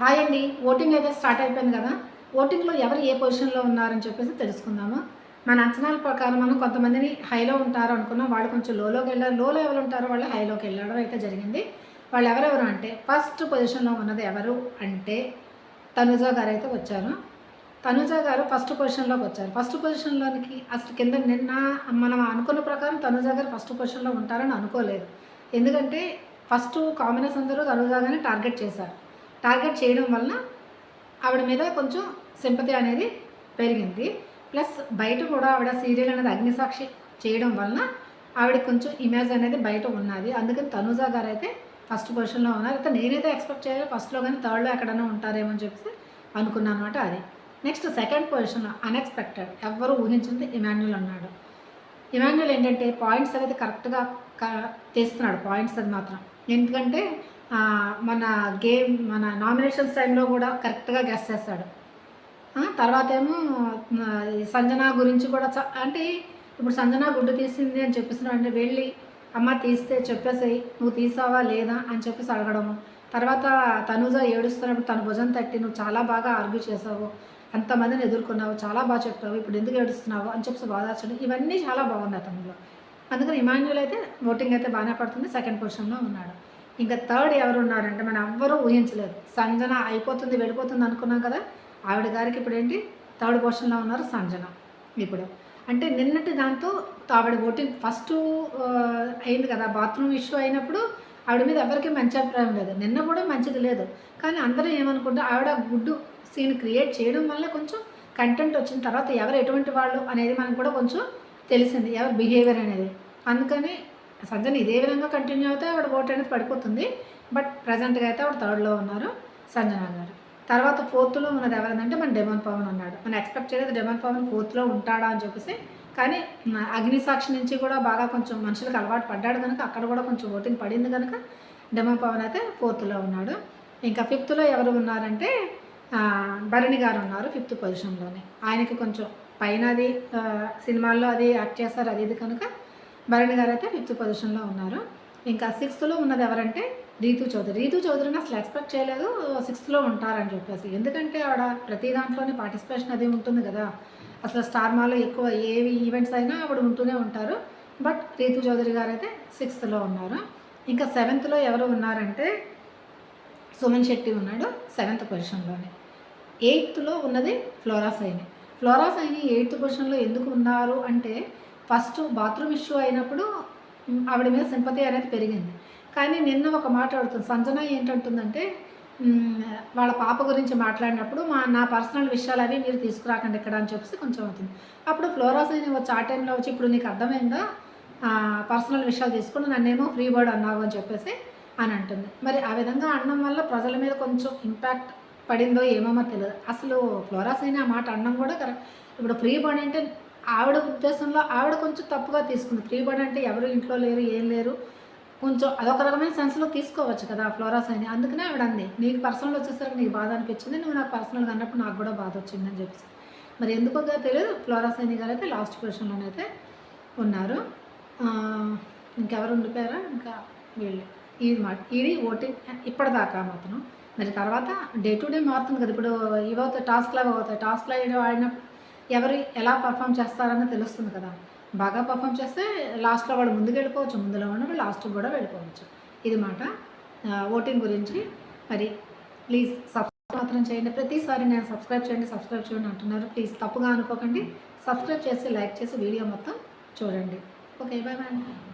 Hi అండి. Voting అయితే start అయిపోయింది కదా? ఓటింగ్లో ఎవరు ఏ పొజిషన్లో ఉన్నారని చెప్పేసి తెలుసుకుందాము. మన అంచనాల ప్రకారం మనం కొంతమందిని హైలో ఉంటారు అనుకున్నాం. వాళ్ళు కొంచెం లోలోకి వెళ్ళారు. లోలో ఎవరు ఉంటారో వాళ్ళు హైలోకి వెళ్ళడం అయితే జరిగింది. వాళ్ళు ఎవరెవరు అంటే ఫస్ట్ పొజిషన్లో ఉన్నది ఎవరు అంటే తనుజా గారు అయితే వచ్చారు. తనుజా గారు ఫస్ట్ పొజిషన్లోకి వచ్చారు. ఫస్ట్ పొజిషన్లోనికి అసలు కింద నిన్న మనం అనుకున్న ప్రకారం తనుజా గారు ఫస్ట్ పొజిషన్లో ఉంటారని అనుకోలేదు. ఎందుకంటే ఫస్ట్ కాంబినేషన్ అందరూ తనుజా గారిని టార్గెట్ చేశారు. టార్గెట్ చేయడం వలన ఆవిడ మీద కొంచెం సింపతి అనేది పెరిగింది. ప్లస్ బయట కూడా ఆవిడ సీరియల్ అనేది అగ్నిసాక్షి చేయడం వలన ఆవిడ కొంచెం ఇమేజ్ అనేది బయట ఉన్నది. అందుకని తనుజా గారు అయితే ఫస్ట్ పొజిషన్లో ఉన్నారు. అయితే నేనైతే ఎక్స్పెక్ట్ చేయాలి ఫస్ట్లో కానీ థర్డ్లో ఎక్కడైనా ఉంటారేమో అని చెప్పేసి అనుకున్నాను అనమాట అది. నెక్స్ట్ సెకండ్ పొజిషన్లో అన్ఎక్స్పెక్టెడ్. ఎవ్వరూ ఊహించింది ఇమాన్యుల్ ఉన్నాడు ఇమాన్యుల్ ఏంటంటే పాయింట్స్ అనేది కరెక్ట్గా తీస్తున్నాడు పాయింట్స్ అది మాత్రం. ఎందుకంటే మన గేమ్ మన నామినేషన్స్ టైంలో కూడా కరెక్ట్గా గెస్ చేస్తాడు. తర్వాత ఏమో సంజన గురించి కూడా చ- అంటే ఇప్పుడు సంజన గుడ్డు తీసింది అని చెప్పేస్తున్నాడు అంటే వెళ్ళి అమ్మ తీస్తే చెప్పేసేయి నువ్వు తీసావా లేదా? అని చెప్పేసి అడగడము. తర్వాత తనుజ ఏడుస్తున్నప్పుడు తన భుజం తట్టి నువ్వు చాలా బాగా ఆర్గ్యూ చేసావు అంతమందిని ఎదుర్కొన్నావు చాలా బాగా చెప్పావు ఇప్పుడు ఎందుకు ఏడుస్తున్నావు? అని చెప్పేసి బాధాచడం ఇవన్నీ చాలా బాగున్నాయి తనలో. అందుకని ఇమాన్యుల్ అయితే ఓటింగ్ అయితే బాగానే పడుతుంది సెకండ్ పొజిషన్లో ఉన్నాడు. ఇంకా థర్డ్ ఎవరు ఉన్నారంటే మనం ఎవ్వరూ ఊహించలేదు. సంజన అయిపోతుంది వెళ్ళిపోతుంది అనుకున్నాం కదా ఆవిడ గారికి ఇప్పుడు ఏంటి? థర్డ్ పొజిషన్లో ఉన్నారు సంజన ఇప్పుడు. అంటే నిన్నటి దాంతో ఆవిడ ఓటింగ్ ఫస్ట్ అయింది కదా బాత్రూమ్ ఇష్యూ అయినప్పుడు ఆవిడ మీద ఎవరికి మంచి అభిప్రాయం లేదు. నిన్న కూడా మంచిది లేదు. కానీ అందరూ ఏమనుకుంటే ఆవిడ గుడ్డు సీన్ క్రియేట్ చేయడం వల్ల కొంచెం కంటెంట్ వచ్చిన తర్వాత ఎవరు ఎటువంటి వాళ్ళు అనేది మనకు కూడా కొంచెం తెలిసింది. ఎవరి బిహేవియర్ అనేది. అందుకని సంజన ఇదే విధంగా కంటిన్యూ అయితే ఆవిడ ఓట్ అనేది పడిపోతుంది. బట్ ప్రజెంట్గా అయితే ఆవిడ థర్డ్లో ఉన్నారు సంజన గారు. తర్వాత ఫోర్త్లో ఉన్నది ఎవరంటే మన డెమన్ పవన్ ఉన్నాడు. మనం ఎక్స్పెక్ట్ చేయలేదు డెమన్ పవన్ ఫోర్త్లో ఉంటాడా అని చెప్పేసి. కానీ అగ్నిసాక్షి నుంచి కూడా బాగా కొంచెం మనుషులకు అలవాటు పడ్డాడు కనుక అక్కడ కూడా కొంచెం ఓటింగ్ పడింది కనుక డెమన్ పవన్ అయితే ఫోర్త్లో ఉన్నాడు. ఇంకా ఫిఫ్త్లో ఎవరు ఉన్నారంటే భరణి గారు ఉన్నారు ఫిఫ్త్ పొజిషన్లోనే ఆయనకి కొంచెం పైన అది సినిమాల్లో అది యాక్ట్ చేస్తారు అది ఇది కనుక భరణి గారు అయితే ఫిఫ్త్ పొజిషన్లో ఉన్నారు. ఇంకా సిక్స్త్లో ఉన్నది ఎవరంటే రీతు చౌదరి. రీతు చౌదరిని అసలు ఎక్స్పెక్ట్ చేయలేదు. సిక్స్త్లో ఉంటారని చెప్పేసి. ఎందుకంటే ఆవిడ ప్రతి దాంట్లోనే పార్టిసిపేషన్ అది ఉంటుంది కదా. అసలు స్టార్ మాలో ఎక్కువ ఏవి ఈవెంట్స్ అయినా ఆవిడ ఉంటూనే ఉంటారు. బట్ రీతు చౌదరి గారు అయితే సిక్స్త్లో ఉన్నారు. ఇంకా సెవెంత్లో ఎవరు ఉన్నారంటే సుమన్ శెట్టి ఉన్నాడు సెవెంత్ పొజిషన్లోనే ఎయిత్లో ఉన్నది Flora Saini. Flora Saini eighth పొజిషన్లో ఎందుకు ఉన్నారు అంటే ఫస్ట్ బాత్రూమ్ ఇష్యూ అయినప్పుడు ఆవిడ మీద సింపతి అనేది పెరిగింది. కానీ నిన్న ఒక మాట అడుగుతుంది. సంజన ఏంటంటుందంటే వాళ్ళ పాప గురించి మాట్లాడినప్పుడు మా నా పర్సనల్ విషయాలు అవి మీరు తీసుకురాకండి ఇక్కడ అని చెప్పేసి కొంచెం అవుతుంది. అప్పుడు ఫ్లోరాసైన్ వచ్చి ఆ టైంలో వచ్చి ఇప్పుడు నీకు అర్థమైందా? పర్సనల్ విషయాలు తీసుకుని నన్నేమో ఫ్రీ బర్డ్ అన్నావు అని చెప్పేసి అని అంటుంది. మరి ఆ విధంగా అనడం వల్ల ప్రజల మీద కొంచెం ఇంపాక్ట్ పడిందో ఏమో తెలియదు అసలు ఫ్లోరాసైన్ అయిన ఆ మాట అనడం కూడా కరెక్ట్. ఇప్పుడు ఫ్రీ బర్డ్ అంటే ఆవిడ ఉద్దేశంలో ఆవిడ కొంచెం తప్పుగా తీసుకుంది. త్రీ బర్డ్ అంటే ఎవరు ఇంట్లో లేరు ఏం లేరు. కొంచెం అదొక రకమైన సెన్స్లో తీసుకోవచ్చు కదా ఫ్లోరాస్ అని అందుకనే ఆవిడ అంది నీకు పర్సనల్ వచ్చేసరికి నీకు బాధ అనిపించింది నువ్వు నాకు పర్సనల్గా అన్నప్పుడు నాకు కూడా బాధ వచ్చిందని చెప్పేసి. మరి ఎందుకో తెలియదు ఫ్లోరాస్ అయిన గారు అయితే లాస్ట్ పొజిషన్లోనైతే ఉన్నారు. ఇంకెవరు ఉండిపోయారా? ఇంకా వీళ్ళు. ఇది మాట ఇది ఓటింగ్ ఇప్పటిదాకా మాత్రం. మరి తర్వాత డే టు డే మారుతుంది కదా. ఇప్పుడు ఇవి టాస్క్ లాగా అవుతాయి. టాస్క్ లాగా ఆడినప్పుడు ఎవరు ఎలా పర్ఫామ్ చేస్తారని తెలుస్తుంది కదా. బాగా పర్ఫామ్ చేస్తే లాస్ట్లో వాడు ముందుకు వెళ్ళిపోవచ్చు. ముందులో ఉన్నప్పుడు లాస్ట్కి కూడా వెళ్ళిపోవచ్చు. ఇది మాట. ఓటింగ్ గురించి. మరి ప్లీజ్ సబ్స్క్రైబ్ మాత్రం చేయండి. ప్రతిసారి నేను సబ్స్క్రైబ్ చేయండి సబ్స్క్రైబ్ చేయండి అంటున్నారు. ప్లీజ్ తప్పుగా అనుకోకండి. సబ్స్క్రైబ్ చేసి లైక్ చేసి వీడియో మొత్తం చూడండి. Okay bye bye